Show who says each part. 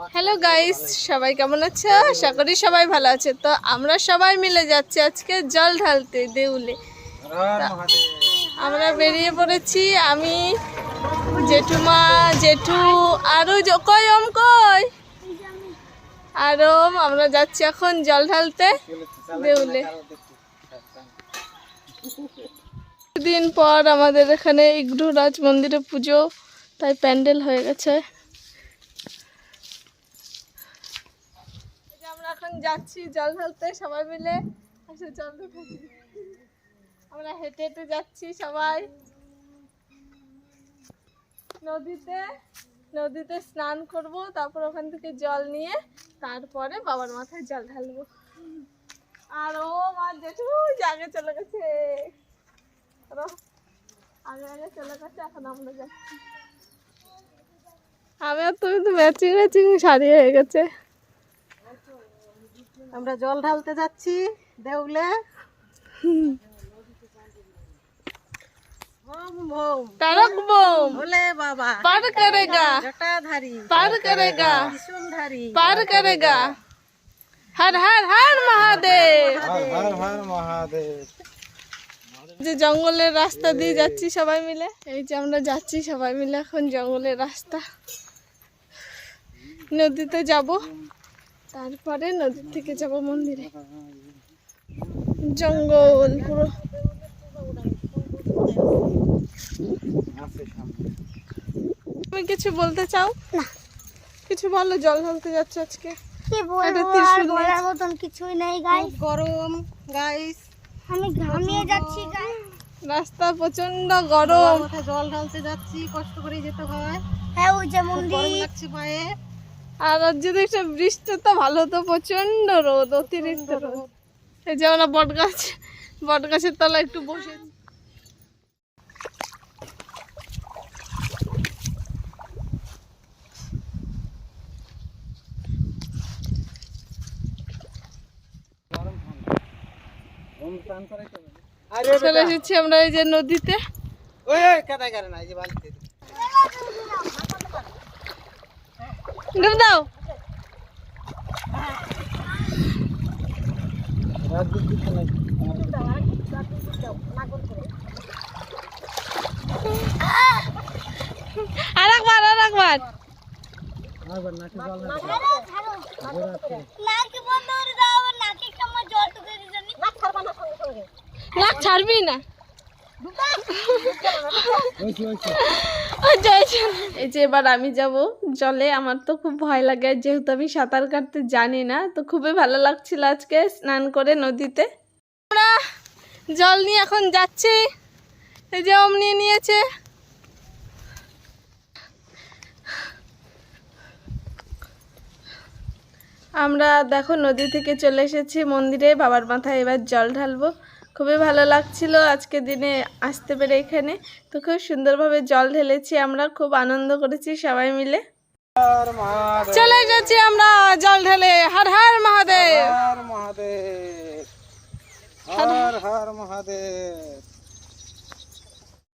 Speaker 1: Hello guys সবাই কেমন আছো? আশা করি সবাই ভালো আছে। তো আমরা সবাই মিলে যাচ্ছি আজকে জল ঢালতে দেউলে। আমরা বেরিয়ে পড়েছি। আমি জেঠুমা জেঠু আরও জ- কই ওম কই? আর ওম আমরা যাচ্ছি এখন জল ঢালতে দেউলে। দিন পর আমাদের এখানে ইগড়ু রাজ মন্দিরে পুজো তাই প্যান্ডেল হয়ে গেছে এই যে আমরা এখন যাচ্ছি জল ঢালতে, সবাই মিলে জল। আমরা হেঁটে হেঁটে যাচ্ছি সবাই। নদীতে নদীতে স্নান করব, তারপর ওখান থেকে জল নিয়ে তারপরে বাবার মাথায় জল ঢালবো। আর ও মা জেঠু আগে চলে গেছে। আগে আগে চলে গেছে, এখন আমরা যাচ্ছি। আমি আর তুমি তো ম্যাচিং ম্যাচিং শাড়ি হয়ে গেছে।
Speaker 2: আমরা জল ঢালতে যাচ্ছি দেউলে। হোম হোম
Speaker 1: তারক বোম।
Speaker 2: ভোলে বাবা।
Speaker 1: পার করেগা।
Speaker 2: জটাধারী।
Speaker 1: পার করেগা। পার করেগা। হর হর হর মহাদেব।
Speaker 3: হর হর মহাদেব।
Speaker 1: যে জঙ্গলের রাস্তা দিয়ে যাচ্ছি সবাই মিলে এই যে আমরা যাচ্ছি সবাই মিলে এখন জঙ্গলের রাস্তা। নদীতে যাব। তারপরে নদীর থেকে যাব মন্দিরে। জঙ্গল পুরো। তুমি কিছু বলতে চাও? না। কিছু বলো জল ঢালতে যাচ্ছ আজকে?
Speaker 4: বলার মতন কিছুই নেই
Speaker 2: গরম গাইস
Speaker 4: আমি ঘামিয়ে যাচ্ছি
Speaker 1: রাস্তা প্রচণ্ড গরম।
Speaker 2: জল ঢালতে যাচ্ছি কষ্ট করে যেতে হয়।
Speaker 4: হ্যাঁ ওই যে
Speaker 2: গরম
Speaker 4: মন্দির।
Speaker 2: লাগছে পায়ে।
Speaker 1: আর যদি একটা বৃষ্টি তো ভালো তো প্রচণ্ড রোদ, অতিরিক্ত রোদ। এই যে আমরা বট গাছ বট গাছের তলায় একটু বসে চলে এসেছি আমরা এই যে নদীতে।
Speaker 3: ওই কাদাই করে না এই যে বালতি
Speaker 1: ডুব দাও আর একবার আর একবার
Speaker 3: আবার নাকি জল না
Speaker 4: নাকি বন্ধ করে দাও নাকি কেমন জল ঢুকে দিছে নাক ছাড়বা না
Speaker 1: এই যে এবার আমি যাব জলে, আমার তো খুব ভয় লাগে, যেহেতু আমি সাঁতার কাটতে জানি না, তো খুবই ভালো লাগছিল আজকে স্নান করে নদীতে। আমরা জল নিয়ে এখন যাচ্ছি, এই যে ওম নিয়ে নিয়েছে। আমরা দেখো নদী থেকে চলে এসেছি মন্দিরে, বাবার মাথায় এবার জল ঢালবো। খুবই ভালো লাগছিল আজকে দিনে আসতে পেরে এখানে। তো খুব সুন্দরভাবে জল ঢেলেছি আমরা, খুব আনন্দ করেছি সবাই মিলে। চলে গেছি আমরা জল ঢেলে। হর হর মহাদেব।
Speaker 3: হর হর হর মহাদেব।